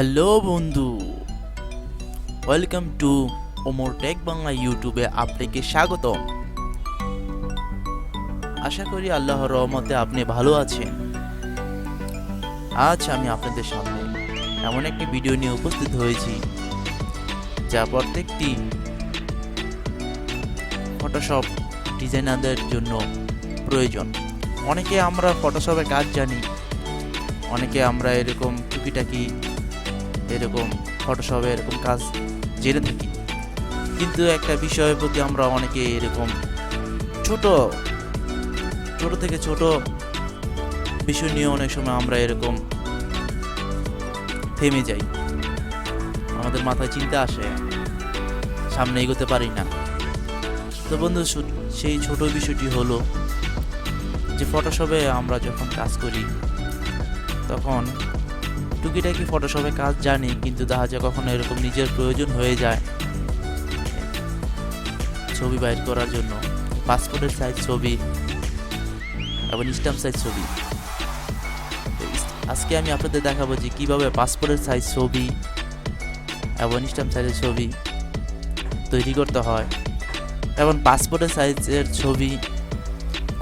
Hello বন্ধু welcome to Omar tech Bangla ইউটিউবে আপনাকে স্বাগতম। আশা করি আল্লাহর রহমতে আপনি ভালো আছেন। আজ আমি আপনাদের সামনে এমন একটি ভিডিও নিয়ে উপস্থিত হয়েছি, যা প্রত্যেকটি ফটোশপ ডিজাইনারদের জন্য প্রয়োজন। অনেকে আমরা ফটোশপের কাজ জানি, অনেকে আমরা এরকম টুকিটাকি এরকম ফটোশপে এরকম কাজ জেনে থাকি। কিন্তু একটা বিষয়ের প্রতি আমরা অনেকে এরকম ছোট ছোট থেকে ছোট বিষয় নিয়ে অনেক সময় আমরা এরকম থেমে যাই। আমাদের মাথায় চিন্তা আসে, সামনে এগোতে পারি না। তো বন্ধু সেই ছোট বিষয়টি হলো যে ফটোশপে আমরা যখন কাজ করি, তখন টুকিটাকি ফটোশপে কাজ জানি, কিন্তু দেখা যায় কখনো এরকম নিজের প্রয়োজন হয়ে যায়। ছবি বাইর করার জন্য। পাসপোর্টের সাইজ ছবি এবং স্ট্যাম্প সাইজ ছবি। আজকে আমি আপনাদের দেখাবো যে কীভাবে পাসপোর্টের সাইজ ছবি এবং স্ট্যাম্প সাইজের ছবি তৈরি করতে হয়। এবং পাসপোর্টের সাইজের ছবি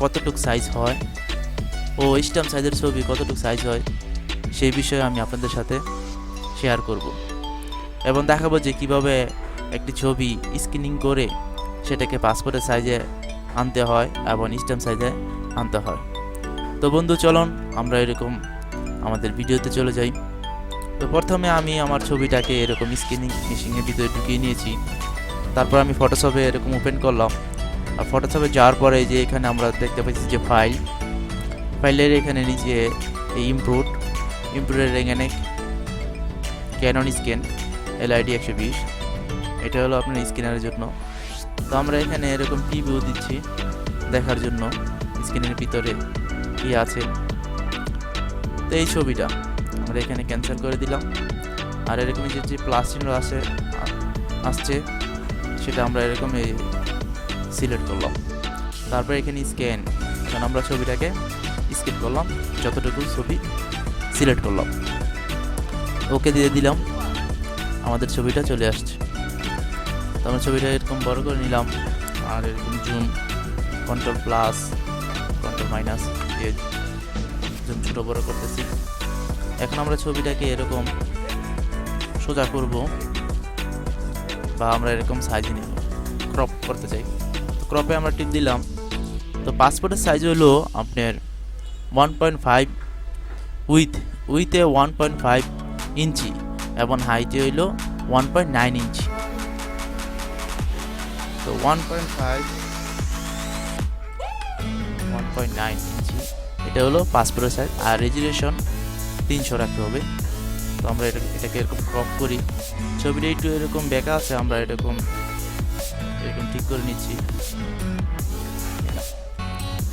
কতটুক সাইজ হয়? ও স্ট্যাম্প সাইজের ছবি কতটুক সাইজ হয়? সেই বিষয়ে আমি আপনাদের সাথে শেয়ার করব। এবং দেখাবো যে কীভাবে একটি ছবি স্ক্রিনিং করে সেটাকে পাসপোর্টের সাইজে আনতে হয় এবং স্ট্যাম্প সাইজে আনতে হয়। তো বন্ধু, চলুন আমরা এরকম আমাদের ভিডিওতে চলে যাই। তো প্রথমে আমি আমার ছবিটাকে এরকম স্ক্যানিং মেশিনের ভিতরে ঢুকিয়ে নিয়েছি। তারপর আমি ফটোশপে এরকম ওপেন করলাম। আর ফটোশপে যাওয়ার পরে যে এখানে আমরা দেখতে পাচ্ছি যে ফাইল ফাইলের এখানে নিচে ইমপ্রুভ ইমপ্রুভের এখানে ক্যানন স্ক্যান এলআইডি একশো বিশ। এটা হলো আপনার স্ক্যানারের জন্য। তো আমরা এখানে এরকম টিভিও দিচ্ছি দেখার জন্য। স্ক্রিনের ভিতরে কি আছে। তো এই ছবিটা আমরা এখানে ক্যান্সেল করে দিলাম। আর এরকম যে যে প্লাস চিহ্ন আসে আসছে, সেটা আমরা এরকম সিলেক্ট করলাম। তারপর এখানে স্ক্যান এখন আমরা ছবিটাকে স্ক্যান করলাম। যতটুকু ছবি সিলেক্ট করলাম। ওকে দিয়ে দিলাম। আমাদের ছবিটা চলে আসছে। তো আমরা ছবিটা এরকম বড় করে নিলাম। আর এরকম zoom control plus control minus zoom ছোটো বড় করতেছি। এখন আমরা ছবিটাকে এরকম সোজা করব বা আমরা এরকম সাইজে নিব। ক্রপ করতে চাই। তো ক্রপে আমরা টিপ দিলাম। তো পাসপোর্টের সাইজ হলো আপনার ওয়ান পয়েন্ট ফাইভ উইথ, উইথে ওয়ান পয়েন্ট ফাইভ ইঞ্চি এবং হাইটে হইল ওয়ান পয়েন্ট নাইন ইঞ্চি। তো one point five one point nine inch, এটা হলো পাসপোর্টের সাইজ আর রেজুলেশন তিনশো রাখতে হবে। তো আমরা এটা, এটাকে এরকম ক্রপ করি। ছবিটা একটু এরকম বেঁকা আছে, আমরা এরকম এরকম ঠিক করে নিচ্ছি।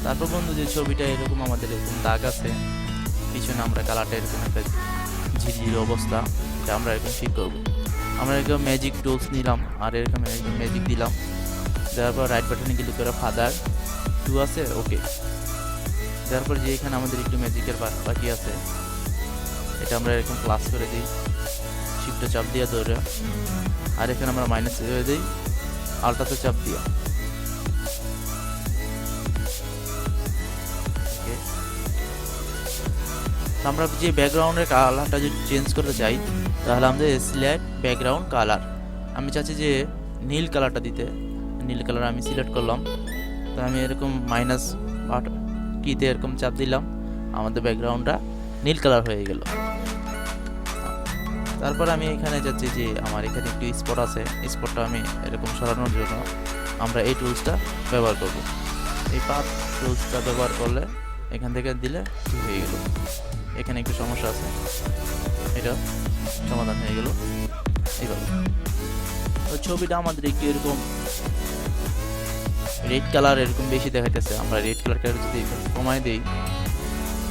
তারপর বন্ধু, যে ছবিটা এরকম আমাদের এরকম দাগ আছে পিছনে আমরা কালারটা এরকম একটা ঝিরঝির অবস্থা এটা আমরা এরকম ঠিক করব। আমরা এরকম ম্যাজিক টুলস নিলাম, আর এরকম এরকম ম্যাজিক দিলাম। দেওয়ার পর রাইট বাটনে ক্লিক করে ফাদার টু আছে ওকে দেওয়ার পর যে এখানে আমাদের একটু ম্যাজিকের বাকি আছে, এটা আমরা এরকম ক্লাস করে দিই। শিফটে চাপ দিয়ে ধরে। আর এখানে আমরা মাইনাস দিই আলটাতে চাপ দিয়া। আমরা যে ব্যাকগ্রাউন্ডের কালারটা যদি চেঞ্জ করতে চাই, তাহলে আমাদের সিলেক্ট ব্যাকগ্রাউন্ড কালার আমি চাচ্ছি যে নীল কালারটা দিতে। নীল কালার আমি সিলেক্ট করলাম। তো আমি এরকম মাইনাস বাট কিতে এরকম চাপ দিলাম। আমাদের ব্যাকগ্রাউন্ডটা নীল কালার হয়ে গেল। তারপর আমি এখানে যাচ্ছি যে আমার এখানে একটু স্পট আছে। স্পটটা আমি এরকম সরানোর জন্য আমরা এই টুলসটা ব্যবহার করব। এই পাত টুলসটা ব্যবহার করলে এখান থেকে দিলে হয়ে গেল। এখানে একটু সমস্যা আছে। এটা সমাধান হয়ে গেল। এইভাবে তো ছবিটা আমাদের একটু এরকম রেড কালার এরকম বেশি দেখাইতেছে। আমরা রেড কালারটা যদি কমাই দিই,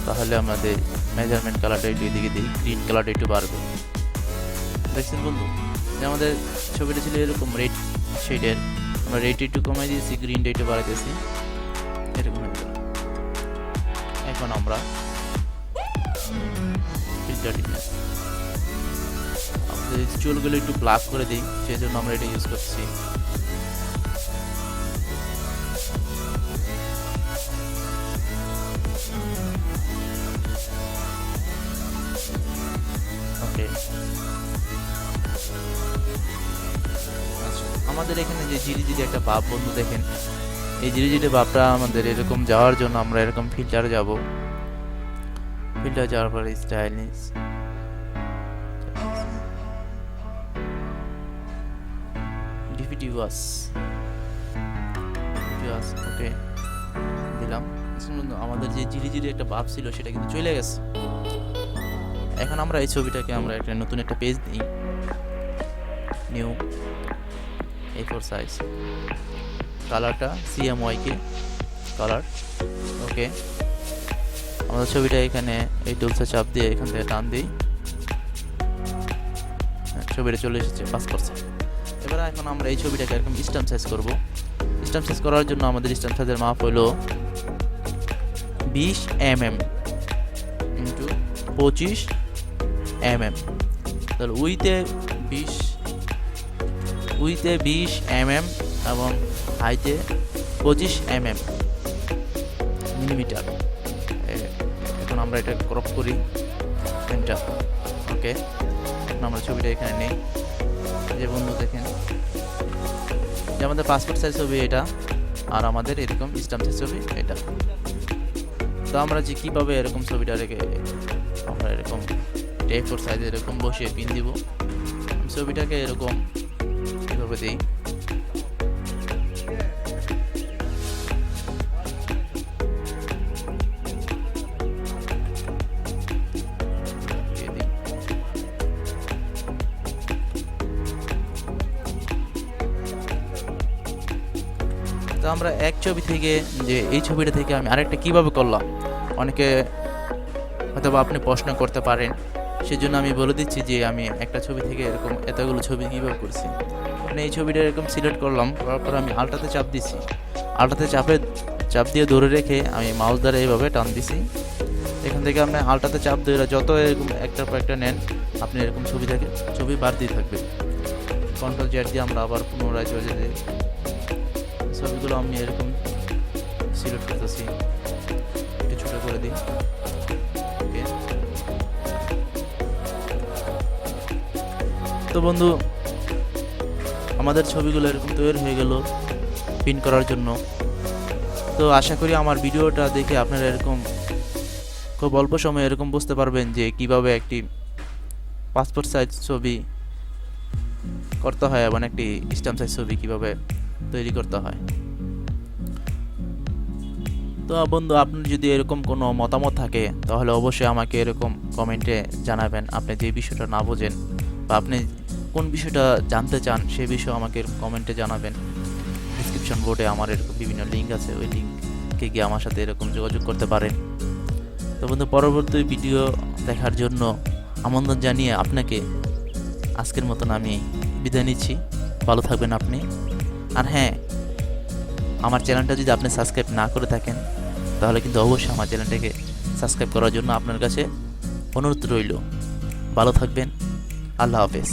তাহলে আমাদের মেজারমেন্ট কালারটা একটু এদিকে দিই গ্রিন কালারটা একটু বাড়বে। দেখছেন বন্ধু? যে আমাদের ছবিটা ছিল এরকম রেড শেডের আমরা রেড একটু কমাই দিয়েছি গ্রিনটা একটু বাড়াইতেছি। এরকম এখন আমরা আমাদের এই চুলগুলো একটু ব্লাক করে দিই সেই জন্য আমরা এটা ইউজ করছি। আচ্ছা, আমাদের এখানে যে জিরি জিরি একটা ভাব বন্ধু দেখেন। এই জিরি জিরি ভাবটা আমাদের এরকম যাওয়ার জন্য আমরা এরকম ফিল্টারে যাব। ফিল্টার যাওয়ার পরে স্টাইলিশ ডিপিটি ওয়াস ওয়াস ওকে দিলাম। আমাদের যে জিরি জিরি একটা ভাব ছিল, সেটা কিন্তু চলে গেছে। এখন আমরা এই ছবিটাকে আমরা একটা নতুন একটা পেজ দিই। নিউ এ ফোর সাইজ কালারটা সিএমওয়াই কে কালার ওকে আমাদের ছবিটা এখানে এই টুলসে চাপ দিয়ে এখান থেকে টান দিই। হ্যাঁ, ছবিটা চলে এসেছে পাস পার্সেন্ট এবার এখন আমরা এই ছবিটাকে এরকম স্ট্যাম্প সাইজ করব। স্ট্যাম্প সাইজ করার জন্য আমাদের স্ট্যাম্প সাইজের মাপ হলো বিশ এম এম ইন্টু পঁচিশ এম এম তাহলে উইতে বিশ উইতে বিশ এম এম এবং হাইতে পঁচিশ এম এম মিলিমিটার। আমরা এটা ক্রপ করি। এন্টার ওকে আমরা ছবিটা এখানে নেই। যে বন্ধু দেখেন। যে আমাদের পাসপোর্ট সাইজ ছবি এটা, আর আমাদের এরকম স্ট্যাম্প সাইজ ছবি এটা। তো আমরা যে কীভাবে এরকম ছবিটা রেখে আমরা এরকম টে ফোর সাইজে এরকম বসিয়ে পিন দিব, ছবিটাকে এরকম কীভাবে দিই? আমরা এক ছবি থেকে যে এই ছবিটা থেকে আমি আরেকটা কীভাবে করলাম? অনেকে হয়তো আপনি প্রশ্ন করতে পারেন। সেজন্য আমি বলে দিচ্ছি যে আমি একটা ছবি থেকে এরকম এতগুলো ছবি কীভাবে করছি। মানে এই ছবিটা এরকম সিলেক্ট করলাম, করার পর আমি আলটাতে চাপ দিছি আলটাতে চাপে চাপ দিয়ে ধরে রেখে আমি মাউস দ্বারা এইভাবে টান দিছি। এখান থেকে আপনি আলটাতে চাপ দিয়ে যত এরকম একটার পর একটা নেন, আপনি এরকম ছবি থাকে, ছবি বাড়তেই থাকবে কন্ট্রোল জেড দিয়ে আমরা আবার পুনরায় চলে যাই। ছবিগুলো আমি এরকম সিলেক্ট করতেছি। একটু করে দিই। Okay. তো বন্ধু, আমাদের ছবিগুলো এরকম তৈরি হয়ে গেল পিন করার জন্য। তো আশা করি আমার ভিডিওটা দেখে আপনারা এরকম খুব অল্প সময়ে এরকম বুঝতে পারবেন যে কীভাবে একটি পাসপোর্ট সাইজ ছবি করতে হয় এবং একটি স্ট্যাম্প সাইজ ছবি কীভাবে তৈরি করতে হয়। তো বন্ধু, আপনার যদি এরকম কোনো মতামত থাকে, তাহলে অবশ্যই আমাকে এরকম কমেন্টে জানাবেন। আপনি যে বিষয়টা না বোঝেন বা আপনি কোন বিষয়টা জানতে চান, সে বিষয়ে আমাকে কমেন্টে জানাবেন। ডিসক্রিপশন বোর্ডে আমার এরকম বিভিন্ন লিঙ্ক আছে, ওই লিঙ্কে গিয়ে আমার সাথে এরকম যোগাযোগ করতে পারেন। তো বন্ধু, পরবর্তী ভিডিও দেখার জন্য আমন্ত্রণ জানিয়ে আপনাকে আজকের মতন আমি বিদায় নিচ্ছি। ভালো থাকবেন আপনি। আর হ্যাঁ আমার চ্যানেলটা যদি আপনি সাবস্ক্রাইব না করে থাকেন, তাহলে কিন্তু অবশ্যই আমার চ্যানেলটাকে সাবস্ক্রাইব করার জন্য আপনার কাছে অনুরোধ রইল। ভালো থাকবেন। আল্লাহ হাফেজ।